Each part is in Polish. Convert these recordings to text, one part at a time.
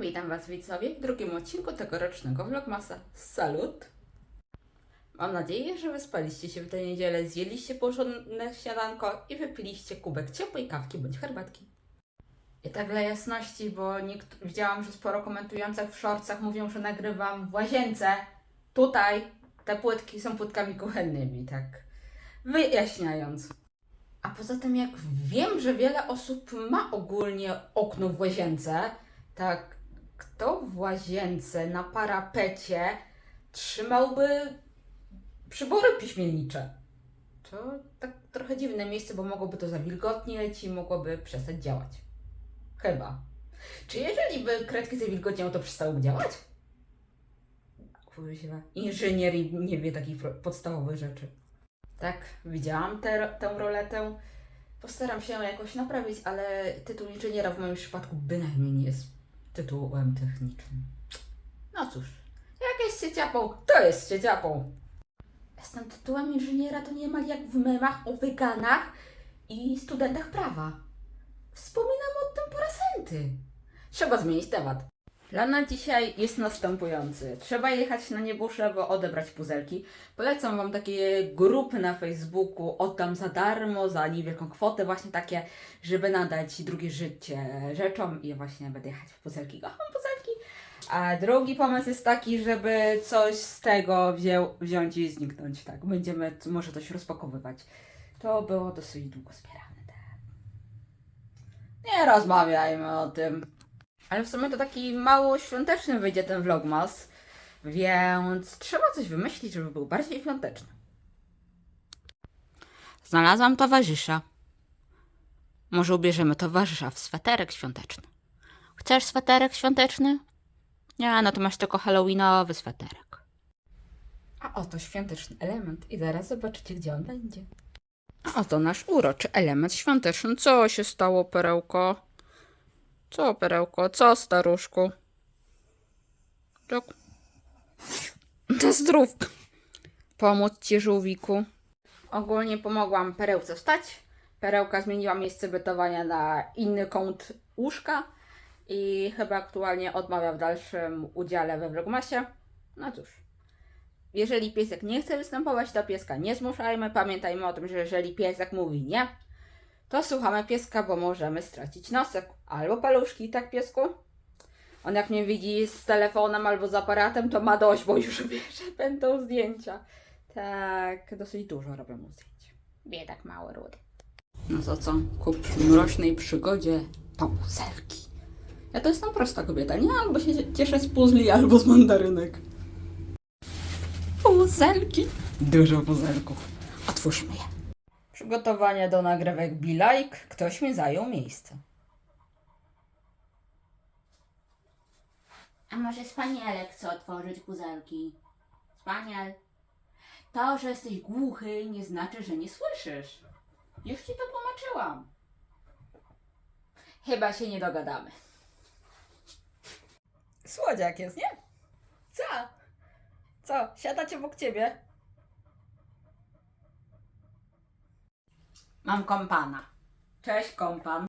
Witam Was widzowie w drugim odcinku tegorocznego Vlogmasa. Salut! Mam nadzieję, że wyspaliście się w tę niedzielę, zjedliście porządne śniadanko i wypiliście kubek ciepłej kawki bądź herbatki. I tak dla jasności, bo widziałam, że sporo komentujących w shortsach mówią, że nagrywam w łazience. Tutaj te płytki są płytkami kuchennymi, tak wyjaśniając. A poza tym, jak wiem, że wiele osób ma ogólnie okno w łazience, tak kto w łazience na parapecie trzymałby przybory piśmiennicze? To tak trochę dziwne miejsce, bo mogłoby to zawilgotnieć i mogłoby przestać działać. Chyba. Czy jeżeli by kredki zawilgotniały, to przestałyby działać? Kurwa. Inżynier nie wie takich podstawowych rzeczy. Tak, widziałam tę roletę. Postaram się ją jakoś naprawić, ale tytuł inżyniera w moim przypadku bynajmniej nie jest tytułem technicznym. No cóż, jak jest cieciapą, to jest. Z tym tytułem inżyniera to niemal jak w memach o weganach i studentach prawa. Wspominam o tym po raz enty. Trzeba zmienić temat. Plan na dzisiaj jest następujący. Trzeba jechać na Niebuszewo, odebrać puzelki. Polecam Wam takie grupy na Facebooku, oddam za darmo, za niewielką kwotę, właśnie takie, żeby nadać drugie życie rzeczom i właśnie będę jechać w puzelki. Kocham puzelki. A drugi pomysł jest taki, żeby coś z tego wziąć i zniknąć. Tak, będziemy może coś rozpakowywać. To było dosyć długo zbierane. Tak. Nie rozmawiajmy o tym. Ale w sumie to taki mało świąteczny wyjdzie ten vlogmas, więc trzeba coś wymyślić, żeby był bardziej świąteczny. Znalazłam towarzysza. Może ubierzemy towarzysza w sweterek świąteczny. Chcesz sweterek świąteczny? Nie, no to masz tylko halloweenowy sweterek. A oto świąteczny element i zaraz zobaczycie, gdzie on będzie. A oto nasz uroczy element świąteczny. Co się stało, perełko? Co, perełko? Co, staruszku? Tak. Na zdrówko. Pomóc ci, żółwiku. Ogólnie pomogłam perełce wstać. Perełka zmieniła miejsce bytowania na inny kąt łóżka i chyba aktualnie odmawia w dalszym udziale we vlogmasie. No cóż. Jeżeli piesek nie chce występować, to pieska nie zmuszajmy. Pamiętajmy o tym, że jeżeli piesek mówi nie, to słuchamy pieska, bo możemy stracić nosek albo paluszki, tak piesku? On jak mnie widzi z telefonem albo z aparatem, to ma dość, bo już wie, że będą zdjęcia. Tak, dosyć dużo robią mu zdjęć. Biedak mały rudy. No to co? Kup w mroźnej przygodzie puzelki. Ja to jestem prosta kobieta, nie? Albo się cieszę z puzli, albo z mandarynek. Puzelki. Dużo puzelków. Otwórzmy je. Przygotowania do nagrywek Be Like. Ktoś mi zajął miejsce. A może Spanielek chce otworzyć puzelki? Spaniel. To, że jesteś głuchy, nie znaczy, że nie słyszysz. Już ci to tłumaczyłam. Chyba się nie dogadamy. Słodziak jest, nie? Co? Co? Siadać obok ciebie? Mam kompana. Cześć, kompan.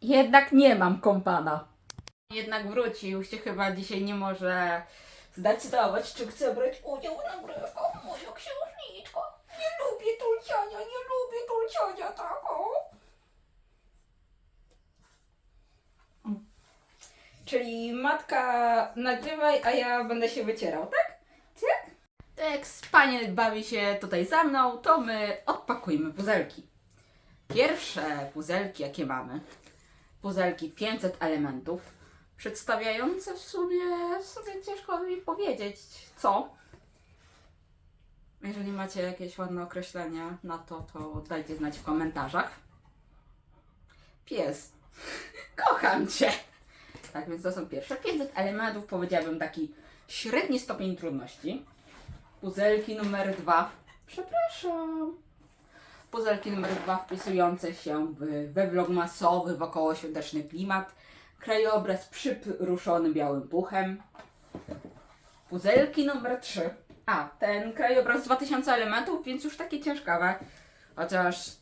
Jednak nie mam kompana. Jednak wrócił się chyba dzisiaj nie może zdecydować, czy chce brać udział w nagrywkach. Moja księżniczko. Nie lubię tulciania, nie lubię tulciania taką. Czyli matka nagrywaj, a ja będę się wycierał, tak? Tak? Jak spaniel bawi się tutaj za mną, to my odpakujmy puzelki. Pierwsze puzelki, jakie mamy, puzelki 500 elementów, przedstawiające w sumie, w sumie ciężko mi powiedzieć, co. Jeżeli macie jakieś ładne określenia na to, to dajcie znać w komentarzach. Pies. Kocham Cię. Tak więc to są pierwsze 500 elementów, powiedziałabym taki średni stopień trudności. Puzelki numer dwa. Przepraszam. Puzelki numer dwa wpisujące się w, we vlogmasowy, wokołoświąteczny klimat. Krajobraz przyruszony białym puchem. Puzelki numer 3. A, ten krajobraz 2000 elementów, więc już takie ciężkawe. Chociaż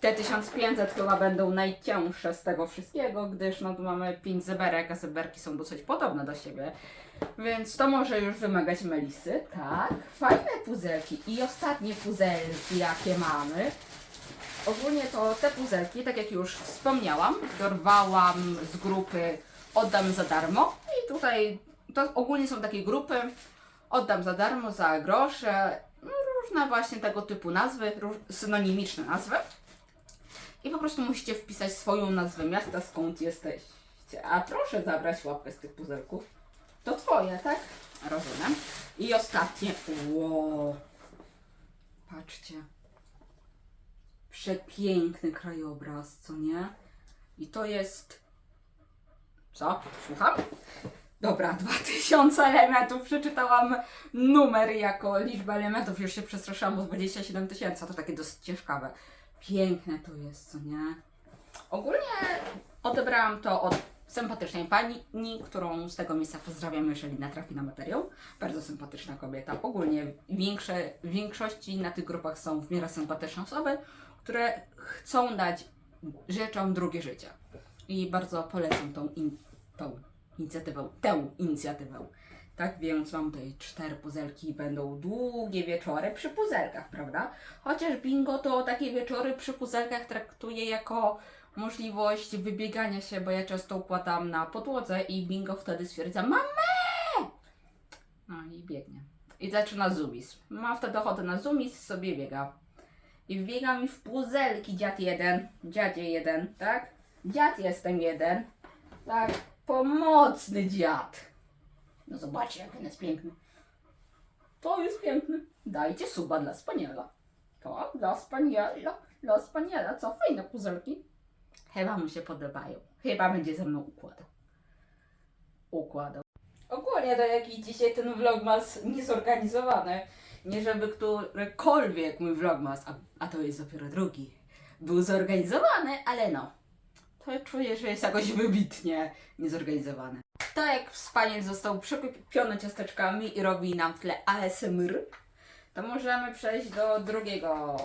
te 1500 chyba będą najcięższe z tego wszystkiego, gdyż no tu mamy 5 zeberek, a zeberki są dosyć podobne do siebie. Więc to może już wymagać melisy. Tak, fajne puzelki. I ostatnie puzelki, jakie mamy. Ogólnie to te puzelki, tak jak już wspomniałam, dorwałam z grupy Oddam za darmo. I tutaj to ogólnie są takie grupy. Oddam za darmo, za grosze. Różne właśnie tego typu nazwy, synonimiczne nazwy. I po prostu musicie wpisać swoją nazwę miasta, skąd jesteście. A proszę zabrać łapkę z tych puzelków. To twoje, tak? Rozumiem. I ostatnie. Wow. Patrzcie. Przepiękny krajobraz, co nie? I to jest. Co? Słucham? Dobra, 2000 elementów. Przeczytałam numer jako liczbę elementów. Już się przestraszyłam, bo 27 tysięcy. To takie dosyć ciekawe. Piękne to jest, co nie? Ogólnie odebrałam to od sympatycznej pani, którą z tego miejsca pozdrawiam, jeżeli natrafi na materiał. Bardzo sympatyczna kobieta. Ogólnie większe, w większości na tych grupach są w miarę sympatyczne osoby, które chcą dać rzeczom drugie życie. I bardzo polecam tą, in, tą inicjatywę, tę inicjatywę. Tak więc mam tutaj cztery puzelki, będą długie wieczory przy puzelkach, prawda? Chociaż bingo to takie wieczory przy puzelkach traktuję jako możliwość wybiegania się, bo ja często układam na podłodze i bingo wtedy stwierdza mamę! No i biegnie. I zaczyna zumis. Ma wtedy ochotę na zumis, sobie biega. I wbiega mi w puzelki dziad jeden, dziadzie jeden, tak? Dziad jestem jeden, tak? Pomocny dziad. No zobaczcie, jak on jest piękny. To jest piękny. Dajcie suba dla Spaniela. To dla Spaniela, dla Spaniela. Co fajne puzelki. Chyba mu się podobają. Chyba będzie ze mną układał. Układał. Ogólnie to jaki dzisiaj ten vlogmas niezorganizowany. Nie żeby którykolwiek mój vlogmas, a, a to jest dopiero drugi, był zorganizowany, ale no. To czuję, że jest jakoś wybitnie niezorganizowany. To jak wspaniale został przekupiony ciasteczkami i robi nam w tle ASMR, to możemy przejść do drugiego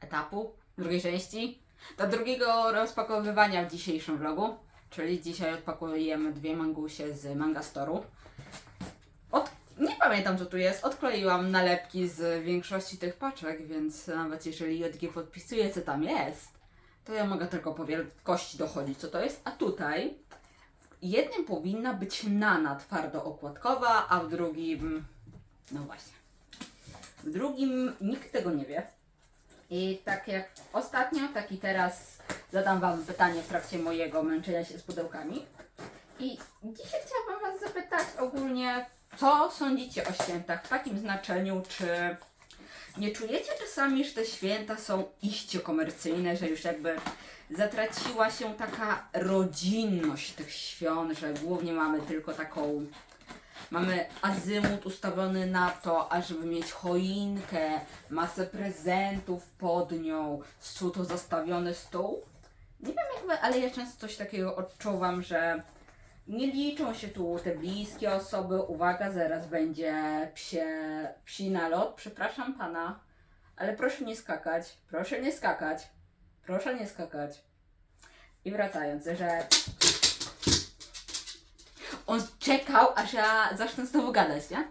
etapu, drugiej części, do drugiego rozpakowywania w dzisiejszym vlogu. Czyli dzisiaj odpakujemy dwie mangusie z Manga Storu. Od... Nie pamiętam co tu jest, odkleiłam nalepki z większości tych paczek, więc nawet jeżeli JG podpisuje co tam jest, to ja mogę tylko po wielkości dochodzić co to jest. A tutaj jednym powinna być nana twardo okładkowa, a w drugim... No właśnie. W drugim nikt tego nie wie. I tak jak ostatnio, tak i teraz zadam Wam pytanie w trakcie mojego męczenia się z pudełkami. I dzisiaj chciałabym Was zapytać ogólnie, co sądzicie o świętach w takim znaczeniu, czy nie czujecie czasami, że te święta są iście komercyjne, że już jakby zatraciła się taka rodzinność tych świąt, że głównie mamy tylko taką Mamy azymut ustawiony na to, ażeby mieć choinkę, masę prezentów pod nią, suto zastawiony stół. Nie wiem jak wy, ale ja często coś takiego odczuwam, że nie liczą się tu te bliskie osoby. Uwaga, zaraz będzie psie, psi nalot. Przepraszam pana, ale proszę nie skakać, proszę nie skakać, proszę nie skakać. I wracając, że on czekał, aż ja zacznę znowu gadać, nie?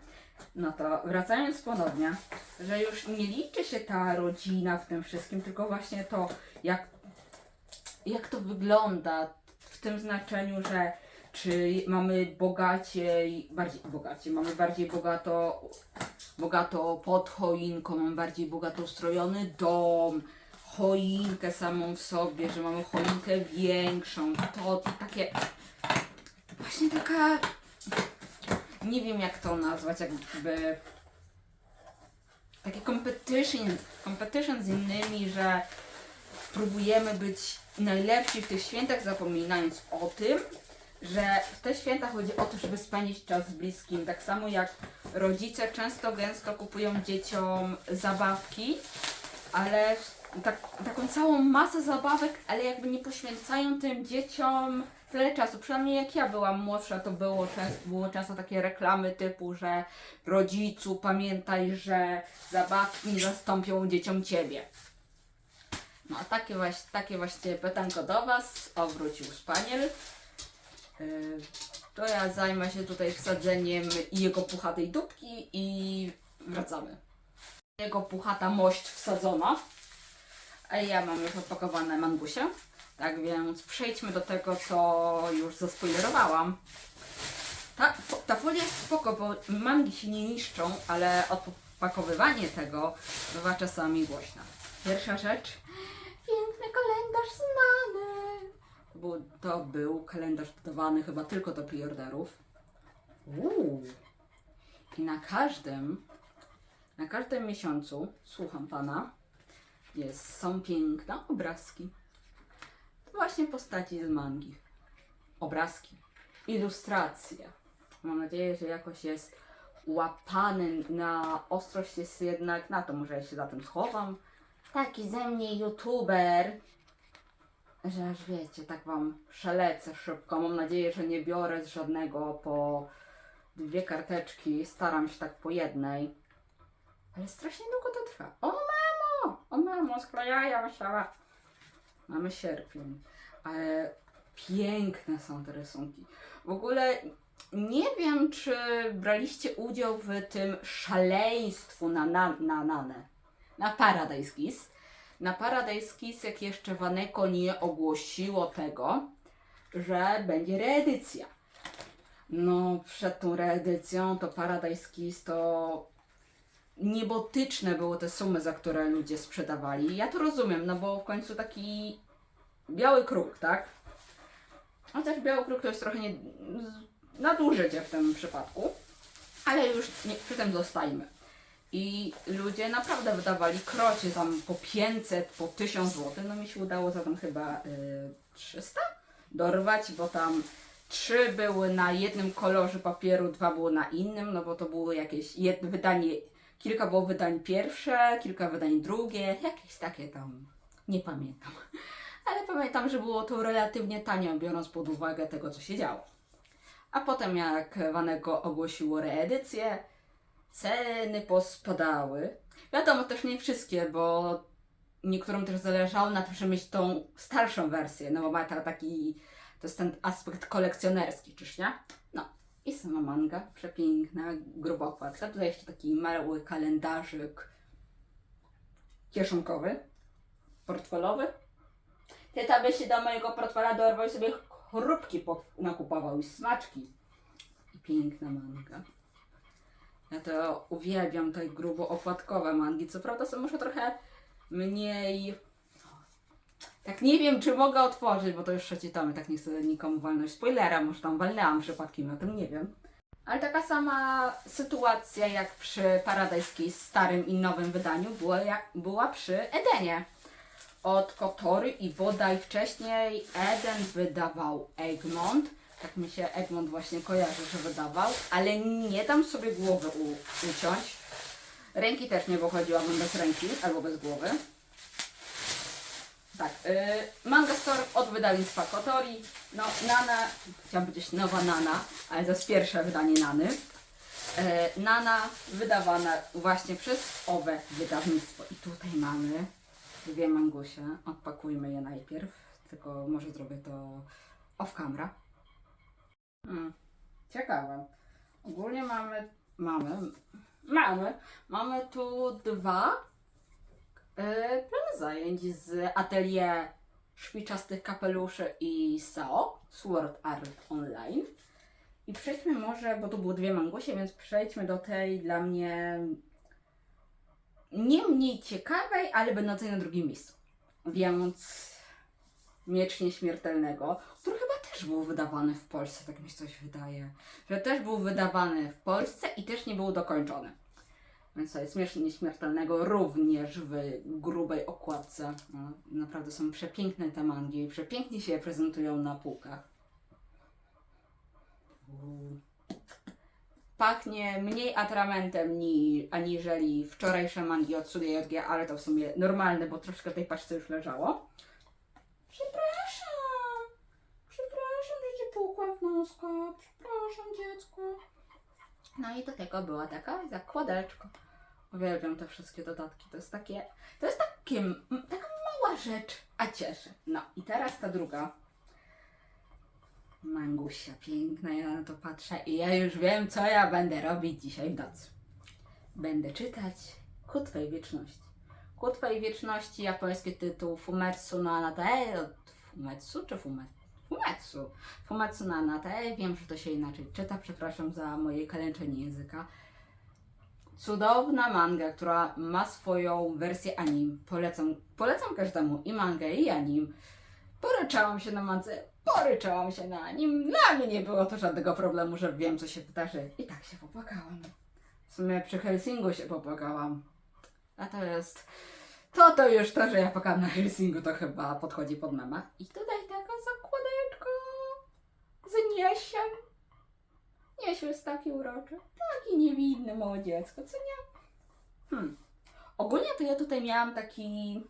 No to wracając ponownie, że już nie liczy się ta rodzina w tym wszystkim, tylko właśnie to, jak, jak to wygląda w tym znaczeniu, że czy mamy bogacie, bardziej bogacie, mamy bardziej bogato, bogato pod choinką, mamy bardziej bogato ustrojony dom, choinkę samą w sobie, że mamy choinkę większą, to, to takie właśnie taka. Nie wiem jak to nazwać, jakby. Taki competition, competition z innymi, że próbujemy być najlepsi w tych świętach, zapominając o tym, że w te święta chodzi o to, żeby spędzić czas z bliskim. Tak samo jak rodzice często gęsto kupują dzieciom zabawki, ale tak, taką całą masę zabawek, ale jakby nie poświęcają tym dzieciom tyle czasu. Przynajmniej jak ja byłam młodsza, to było, często, było często takie reklamy typu, że rodzicu pamiętaj, że zabawki nie zastąpią dzieciom ciebie. No, takie właśnie, takie właśnie pytanko do Was. O, wrócił szpaniel. Yy, to ja zajmę się tutaj wsadzeniem jego puchatej dupki i wracamy. Jego puchata mość wsadzona. A ja mam już opakowane mangusie. Tak więc przejdźmy do tego, co już zaspoilerowałam. Ta, ta folia jest spoko, bo mangi się nie niszczą, ale opakowywanie tego bywa czasami głośne. Pierwsza rzecz. Piękny kalendarz znany. Bo to był kalendarz dodawany chyba tylko do preorderów. Uuu. I na każdym, na każdym miesiącu, słucham pana, jest, są piękne obrazki. To właśnie postaci z mangi. Obrazki, ilustracje. Mam nadzieję, że jakoś jest łapany na ostrość jest jednak na to, może ja się za tym schowam. Taki ze mnie youtuber, że aż wiecie, tak wam przelecę szybko. Mam nadzieję, że nie biorę z żadnego po dwie karteczki. Staram się tak po jednej. Ale strasznie długo to trwa. O mamo! O mamo, sklejają się. Mamy sierpień. Ale piękne są te rysunki. W ogóle nie wiem, czy braliście udział w tym szaleństwu na, na, na Nanę. Na Paradise Kiss. Na Paradise jak jeszcze Waneko nie ogłosiło tego, że będzie reedycja. No, przed tą reedycją to Paradise Kiss to niebotyczne były te sumy, za które ludzie sprzedawali. Ja to rozumiem, no bo w końcu taki biały kruk, tak? Chociaż biały kruk to jest trochę nie, nadużycie w tym przypadku, ale już nie, przy tym zostajmy. I ludzie naprawdę wydawali krocie tam po 500, po 1000 zł. No mi się udało za tam chyba y, 300 dorwać, bo tam trzy były na jednym kolorze papieru, dwa były na innym, no bo to było jakieś jedno wydanie, kilka było wydań pierwsze, kilka wydań drugie, jakieś takie tam, nie pamiętam. Ale pamiętam, że było to relatywnie tanio, biorąc pod uwagę tego, co się działo. A potem jak Wanego ogłosiło reedycję, ceny pospadały. Wiadomo, też nie wszystkie, bo niektórym też zależało na tym, żeby mieć tą starszą wersję, no bo ma ta- taki, to jest ten aspekt kolekcjonerski, czyż nie? No. I sama manga, przepiękna, gruba okładka. Tutaj jeszcze taki mały kalendarzyk kieszonkowy, portfelowy. Teta by się do mojego portfela dorwał i sobie chrupki po- nakupował i smaczki. I piękna manga. Ja to uwielbiam te grubo okładkowe mangi. Co prawda są może trochę mniej. Tak nie wiem, czy mogę otworzyć, bo to już trzeci tom i tak nie chcę nikomu walnąć spoilera, może tam walnęłam przypadkiem, o tym nie wiem. Ale taka sama sytuacja jak przy Paradise Kiss starym i nowym wydaniu była, jak, była przy Edenie. Od Kotory i bodaj wcześniej Eden wydawał Egmont. Tak mi się Egmont właśnie kojarzy, że wydawał, ale nie dam sobie głowy u, uciąć. Ręki też nie wychodziłabym bez ręki albo bez głowy. Tak, yy, Manga Store od wydawnictwa Kotori. No, Nana, chciałam powiedzieć nowa Nana, ale to jest pierwsze wydanie Nany. Yy, Nana wydawana właśnie przez owe wydawnictwo. I tutaj mamy dwie mangusie. Odpakujmy je najpierw, tylko może zrobię to off camera. Hmm, ciekawe. Ogólnie mamy, mamy, mamy, mamy tu dwa yy, plany zajęć z atelier szpiczastych kapeluszy i SAO, Sword Art Online. I przejdźmy może, bo tu były dwie mangusie, więc przejdźmy do tej dla mnie nie mniej ciekawej, ale będącej na drugim miejscu. Więc Miecz Nieśmiertelnego, który chyba też był wydawany w Polsce, tak mi się coś wydaje. Że też był wydawany w Polsce i też nie był dokończony. Więc to jest Miecz Nieśmiertelnego również w grubej okładce. No, naprawdę są przepiękne te mangi, przepięknie się prezentują na półkach. Pachnie mniej atramentem ni, aniżeli wczorajsze mangi od JG, ale to w sumie normalne, bo troszkę tej paczce już leżało. Przepraszam. Przepraszam, że cię pukłam w noska. Przepraszam, dziecko. No i do tego była taka zakładeczka. Uwielbiam te wszystkie dodatki. To jest takie, to jest takie, taka mała rzecz, a cieszy. No i teraz ta druga. Mangusia piękna, ja na to patrzę i ja już wiem, co ja będę robić dzisiaj w nocy. Będę czytać Ku Twej Wieczności. Ku Twej Wieczności, japoński tytuł Fumetsu no Anate. Fumetsu czy Fumetsu? Fumetsu. Fumetsu no Anate. Wiem, że to się inaczej czyta, przepraszam za moje kalęczenie języka. Cudowna manga, która ma swoją wersję anim. Polecam, polecam każdemu i mangę, i anim. Poryczałam się na mance, poryczałam się na anim. Dla mnie nie było to żadnego problemu, że wiem, co się wydarzy. I tak się popłakałam. W sumie przy Helsingu się popłakałam. A to jest... To to już to, że ja płakałam na Helsingu, to chyba podchodzi pod mema. I tutaj Niesiem. Niesiu jest taki uroczy. Taki niewinny małe dziecko, co nie? Hmm. Ogólnie to ja tutaj miałam taki,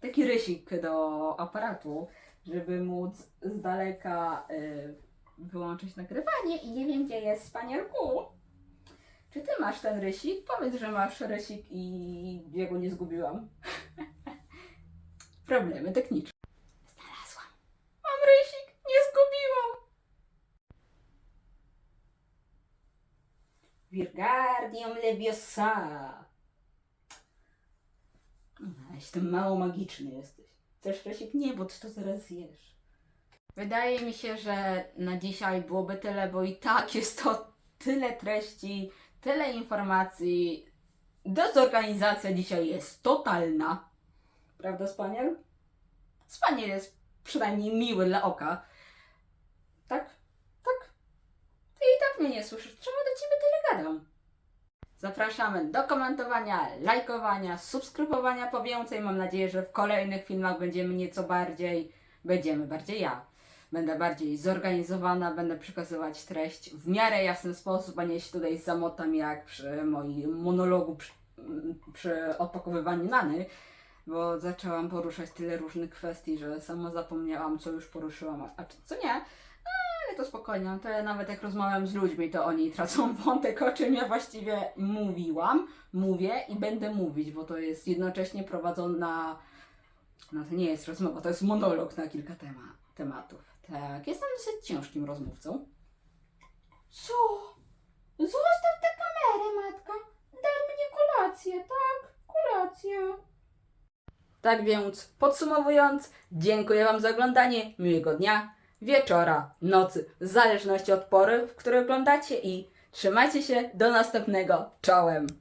taki rysik do aparatu, żeby móc z daleka y, wyłączyć nagrywanie i nie wiem, gdzie jest spanielku. Czy ty masz ten rysik? Powiedz, że masz rysik i ja go nie zgubiłam. Problemy techniczne. Znalazłam. Mam rysik, nie zgubiłam. Wirgardium Leviosa. Weź, ty mało magiczny jesteś. Chcesz rysik? Nie, bo ty to zaraz zjesz. Wydaje mi się, że na dzisiaj byłoby tyle, bo i tak jest to tyle treści, tyle informacji. Dezorganizacja dzisiaj jest totalna. Prawda, Spaniel? Spaniel jest przynajmniej miły dla oka. Tak? Tak? Ty i tak mnie nie słyszysz. Czemu do ciebie gadam? Zapraszamy do komentowania, lajkowania, subskrybowania po więcej. Mam nadzieję, że w kolejnych filmach będziemy nieco bardziej, będziemy bardziej ja. Będę bardziej zorganizowana, będę przekazywać treść w miarę jasny sposób, a nie się tutaj zamotam jak przy moim monologu przy, przy odpakowywaniu nany, bo zaczęłam poruszać tyle różnych kwestii, że sama zapomniałam, co już poruszyłam, a co nie. To spokojnie, to ja nawet jak rozmawiam z ludźmi, to oni tracą wątek, o czym ja właściwie mówiłam, mówię i będę mówić, bo to jest jednocześnie prowadzona, no to nie jest rozmowa, to jest monolog na kilka tema, tematów. Tak, jestem dosyć ciężkim rozmówcą. Co? Zostaw tę kamerę, matka. Daj mnie kolację, tak? Kolację. Tak więc, podsumowując, dziękuję Wam za oglądanie, miłego dnia, wieczora, nocy, w zależności od pory, w której oglądacie i trzymajcie się do następnego. Czołem!